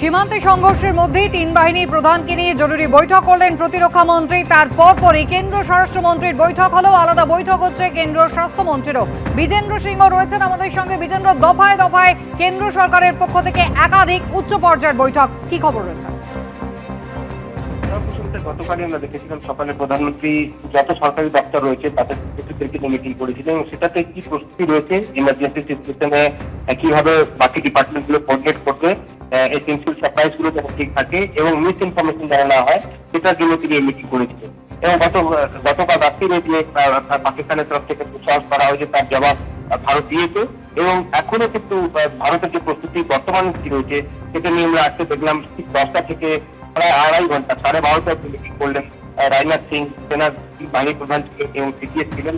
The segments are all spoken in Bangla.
সীমান্তে সংঘর্ষের মধ্যেই তিন বাহিনীর প্রধানকে নিয়ে জরুরি বৈঠক করলেন প্রতিরক্ষা মন্ত্রী। তার পরপরই কেন্দ্র স্বরাষ্ট্রমন্ত্রীর বৈঠক হলেও আলাদা বৈঠক হচ্ছে কেন্দ্র স্বাস্থ্যমন্ত্রীরও। বিজেন্দ্র সিংহ রয়েছেন আমাদের সঙ্গে। বিজেন্দ্র, দফায় দফায় কেন্দ্র সরকারের পক্ষ থেকে একাধিক উচ্চ পর্যায়ের বৈঠক। কি খবর রয়েছে? গতকালই আমরা দেখেছিলাম সকালে প্রধানমন্ত্রী, যত সরকারি দপ্তর রয়েছে, তাদের নিয়ে মিটিং করেছিলেন সেটাতে কি প্রস্তুতি রয়েছে? ইমার্জেন্সি সিচুয়েশনে কীভাবে বাকি ডিপার্টমেন্টগুলো কোঅর্ডিনেট করবে? এসেন্সিয়াল সাপ্লাইজগুলো যেন ঠিক থাকে, এবং মিস ইনফরমেশন যেন না হয়, সেটার জন্য তিনি এই মিটিং করেছিলেন। এবং গত গতকাল রাত্রিরে যে পাকিস্তানের তরফ থেকে সাহস করা হয়েছে, তার জবাব ভারত দিয়েছে। এবং এখনও কিন্তু ভারতের যে প্রস্তুতি, বর্তমানে কি রয়েছে, সেটা নিয়ে আমরা আজকে দেখলাম ঠিক দশটা থেকে প্রায় আড়াই ঘণ্টা, সাড়ে বারোটায় মিটিং করলেন। রাজনাথ সিং সেনার বাহিনী প্রধান এবং সিপিএস ছিলেন।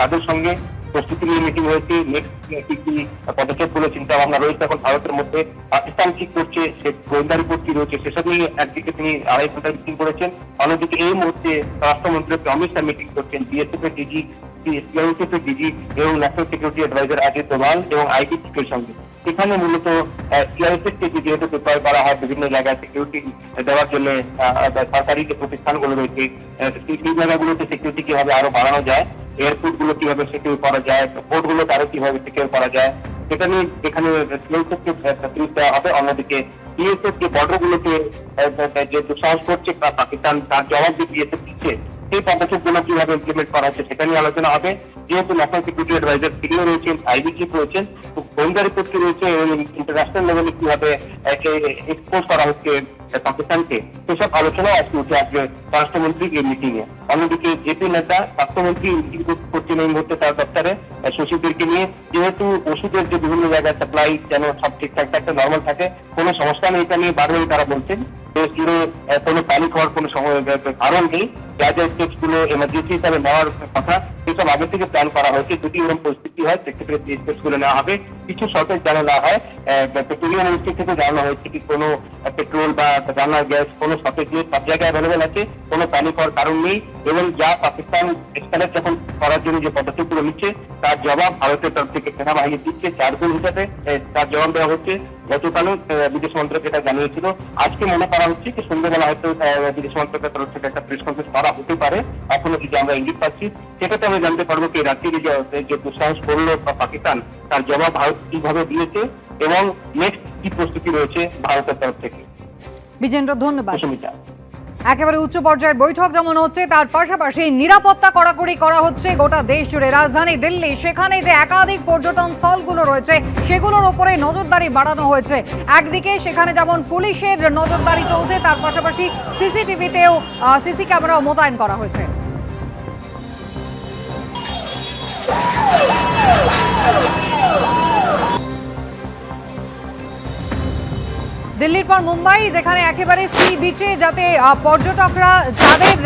তাদের সঙ্গে প্রস্তুতি নিয়ে মিটিং হয়েছে। নেক্সট কি পদক্ষেপগুলো, চিন্তা ভাবনা রয়েছে। এখন ভারতের মধ্যে পাকিস্তান কি করছে, সে গোয়েন্দা রিপোর্ট কি রয়েছে, সেসব নিয়ে একদিকে তিনি আড়াই ঘণ্টা মিটিং করেছেন। অন্যদিকে এই মুহূর্তে স্বরাষ্ট্রমন্ত্রী অমিত শাহ মিটিং করছেন। বিএসএফ এর ডিজি সিআইএসএফ এর ডিজি এবং national security advisor Ajit Doval এবং আইটি চিফের সঙ্গে। এখানে মূলত যেহেতু প্রিপেয়ার করা হয় বিভিন্ন জায়গায় সিকিউরিটি দেওয়ার জন্য সরকারি যে প্রতিষ্ঠানগুলো রয়েছে সেই জায়গাগুলোতে সিকিউরিটি কীভাবে আরও বাড়ানো যায় এয়ারপোর্টগুলো কীভাবে সিকিউর করা যায় পোর্টগুলো আরও কীভাবে সিকিউর করা যায়, সেটা নিয়ে এখানে সিআইএসএফ কে দেওয়া হবে। অন্যদিকে বিএসএফ যে বর্ডার গুলোতে যে দুঃসাহস করছে পাকিস্তান, তার জবাব দিয়ে বিএসএফ দিচ্ছে, সেই পদক্ষেপগুলো কীভাবে ইমপ্লিমেন্ট করা হচ্ছে সেটা নিয়ে আলোচনা হবে। যেহেতু ন্যাশনাল সিকিউরিটি অ্যাডভাইজার তিনিও রয়েছেন আইবি চিফ রয়েছেন গোয়েন্দা রিপোর্ট কি রয়েছে এবং ইন্টারন্যাশনাল লেভেলে কীভাবে এক্সপোজ করা হচ্ছে পাকিস্তানকে, সেসব আলোচনা আজকে উঠে আসবে স্বরাষ্ট্রমন্ত্রী এই মিটিং এ অন্যদিকে জেপি নাড্ডা, স্বাস্থ্যমন্ত্রী মিটিং করছেন এই মুহূর্তে তার দপ্তরে সচিবদেরকে নিয়ে যেহেতু ওষুধের যে বিভিন্ন জায়গায় সাপ্লাই যেন সব ঠিকঠাক থাকে নর্মাল থাকে, কোনো সমস্যা নেই এটা নিয়ে বারবারই তারা বলছেন। তো জুড়ে কোনো প্যানিক হওয়ার কোনো কারণ নেই। যা যা স্টেপসগুলো এমার্জেন্সি হিসাবে নেওয়ার কথা, সেসব আগে থেকে প্ল্যান করা হয়েছে। যদি এরকম পরিস্থিতি হয় সেক্ষেত্রে সেই স্টেপসগুলো নেওয়া হবে। কিছু শর্টেজ জানানো হয় পেট্রোলিয়াম মিনিস্ট্রি থেকে জানানো হয়েছে কি কোনো পেট্রোল বা রান্নার গ্যাস কোনো শর্টেজ নেই। সব জায়গায় অ্যাভেলেবেল আছে, কোনো প্যানিক হওয়ার কারণ নেই। এবং যা পাকিস্তান এক্সকালেট যখন করার জন্য যে পদক্ষেপগুলো নিচ্ছে, তার জবাব ভারতের তরফ থেকে সেনাবাহিনী দিচ্ছে চারগুণ হিসাবে তার জবাব দেওয়া হচ্ছে। গতকালও বিদেশ মন্ত্রক এটা জানিয়েছিল। আজকে মনে করা হচ্ছে কি, সন্ধ্যাবেলা হয়তো বিদেশ মন্ত্রকের তরফ থেকে একটা প্রেস কনফারেন্স করা হতে পারে। এখনও যদি আমরা ইঙ্গিত পাচ্ছি সেটাতে আমরা জানতে পারব কি রাত্রিরে যে যে দুঃসাহস করল বা পাকিস্তান তার জবাব ভারত কীভাবে দিয়েছে এবং নেক্সট কি প্রস্তুতি রয়েছে ভারতের তরফ থেকে। বিজেন্দ্র ধন্যবাদ। সুমিতা একেবারে উচ্চ পর্যায়ের বৈঠক যেমন হচ্ছে, তার পাশাপাশি নিরাপত্তা কড়াকড়ি করা হচ্ছে গোটা দেশ জুড়ে। রাজধানী দিল্লি সেখানে যে একাধিক পর্যটন স্থলগুলো রয়েছে, সেগুলোর ওপরে নজরদারি বাড়ানো হয়েছে। একদিকে সেখানে যেমন পুলিশের নজরদারি চলছে, তার পাশাপাশি সিসিটিভিতেও সিসি ক্যামেরাও মোতায়েন করা হয়েছে। দিল্লির পর মুম্বাই যেখানে একেবারে সি বিচে যাতে পর্যটকরা যাদের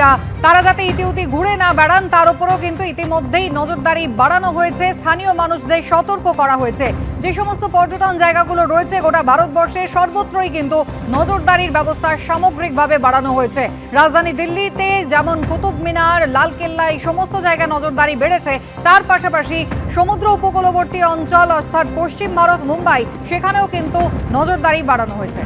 তারা যাতে ইতিউতি ঘুরে না বেড়ান, তার উপরেও কিন্তু ইতিমধ্যেই নজরদারি বাড়ানো হয়েছে। স্থানীয় মানুষদের সতর্ক করা হয়েছে। যে সমস্ত পর্যটন জায়গাগুলো রয়েছে গোটা ভারতবর্ষে, সর্বত্রই কিন্তু নজরদারির ব্যবস্থা সামগ্রিকভাবে বাড়ানো হয়েছে। রাজধানী দিল্লিতে যেমন কুতুব মিনার, লালকেল্লা, এই সমস্ত জায়গায় নজরদারি বেড়েছে। তার পাশাপাশি সমুদ্র উপকূলবর্তী অঞ্চল, অর্থাৎ পশ্চিম ভারত, মুম্বাই, সেখানেও কিন্তু নজরদারি বাড়ানো হয়েছে।